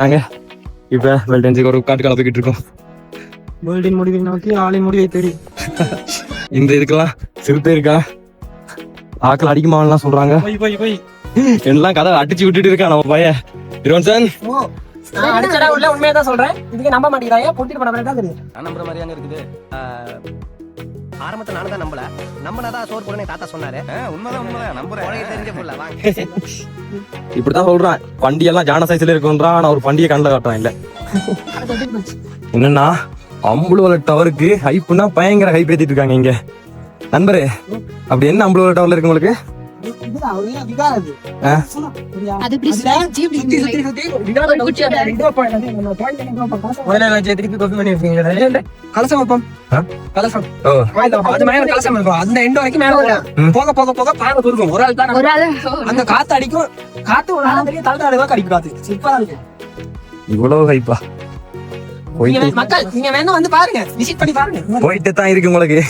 நாங்க இப்ப வெல்டன்ஸுக்கு ஒரு காட்டு கலப்பிக்கிட்டு இருக்கோம். வேர்ல்டின் முடிவை நோக்கி ஆளின் முடிவை தேடி இந்த இதுக்கெல்லாம் சிறுத்தை இருக்கா? ஆக்கள் அடிக்குமான்லாம் சொல்றாங்க. போய் போய் போய். எல்லாம் கதை அடிச்சு விட்டுட்டு இருக்கான் நம்ம பையன். இருவன்சன் நான் அடிச்சடா உள்ள உண்மையா தான் சொல்றேன். இதுக்கு நம்ப மாட்டேங்கிறாயா பொட்டிட்டு பண்ண தான் தெரியும். நான் நம்புற மாதிரியாங்க இருக்குது. ஆரம்பத்துல நானும் தான் நம்பல நம்பினாதான் சோறு போடுறேன் தாத்தா சொன்னாரு உண்மைதான் உண்மைதான் நம்புறேன் தெரிஞ்ச புள்ள வாங்க இப்படித்தான் சொல்றான் வண்டி எல்லாம் ஜான சைஸ்ல இருக்குன்றான் நான் ஒரு வண்டியை கண்ணில் காட்டுறான் இல்ல என்னன்னா அம்புலோல டவருக்கு ஹைப்புனா பயங்கர ஹைப் ஏத்திட்டு இருக்காங்க இங்க நண்பரே அப்படி என்ன அம்புலோல டவர்ல இருக்கு உங்களுக்கு கலசம் வைப்போம்? கலசம் ஓ அது மேல கலசம் இருக்கும் அந்த எண்ட் வரைக்கும் மேல. போக போக போக பானை ஒரு ஆள் தான் ஒரு ஆளு அந்த காத்து அடிக்கும் காத்து ஒரு ஆள் தெரியும் தலை இருக்கு இவ்வளவு ஹைப்பா மக்கள் நீங்க வேணா வந்து பாருங்க விசிட் பண்ணி பாருங்க போயிட்டு தான் இருக்கு உங்களுக்கு